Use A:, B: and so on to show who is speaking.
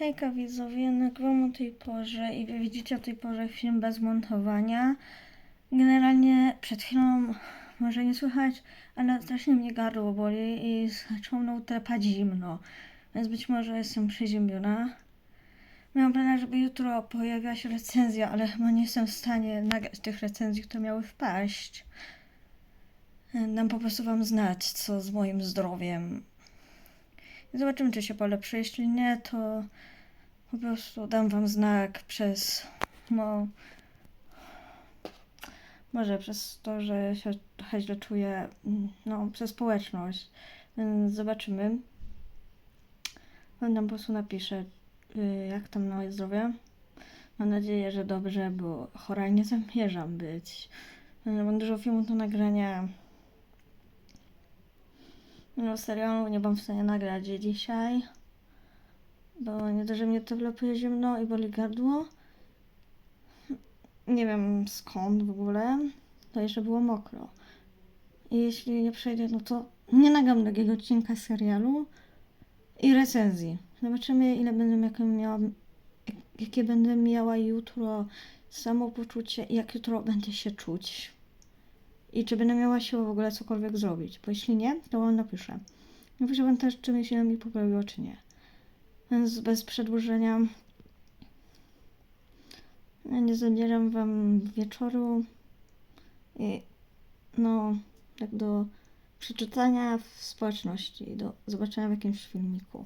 A: Hejka widzowie, nagrywam o tej porze i wy widzicie o tej porze film bez montowania. Generalnie przed chwilą może nie słychać, ale strasznie mnie gardło boli i zaczęło mną trepać zimno, więc być może jestem przeziębiona. Miałam plan, żeby jutro pojawiła się recenzja, ale chyba nie jestem w stanie nagrać tych recenzji, które miały wpaść. Dam po prostu wam znać, co z moim zdrowiem. Zobaczymy, czy się polepszy. Jeśli nie, to po prostu dam wam znak przez. No. Może przez to, że się źle czuję. No, przez społeczność. Więc zobaczymy. Tam po prostu napiszę, y, jak tam moje zdrowie. Mam nadzieję, że dobrze, bo chora nie zamierzam być. Mam dużo filmów do nagrania. No, serialu nie byłam w stanie nagrać dzisiaj, bo nie dość, że mnie to wlepuje zimno i boli gardło. Nie wiem skąd w ogóle, to jeszcze było mokro. I jeśli nie przejdę, no to nie nagram drugiego odcinka serialu i recenzji. Zobaczymy, ile będę jakie miała, jakie będę miała jutro samopoczucie i jak jutro będę się czuć. I czy będę miała siłę w ogóle cokolwiek zrobić. Bo jeśli nie, to wam napiszę. Napiszę wam też, czy mi się mi poprawiło, czy nie. Więc bez przedłużenia nie zabieram wam wieczoru i no, tak do przeczytania w społeczności, do zobaczenia w jakimś filmiku.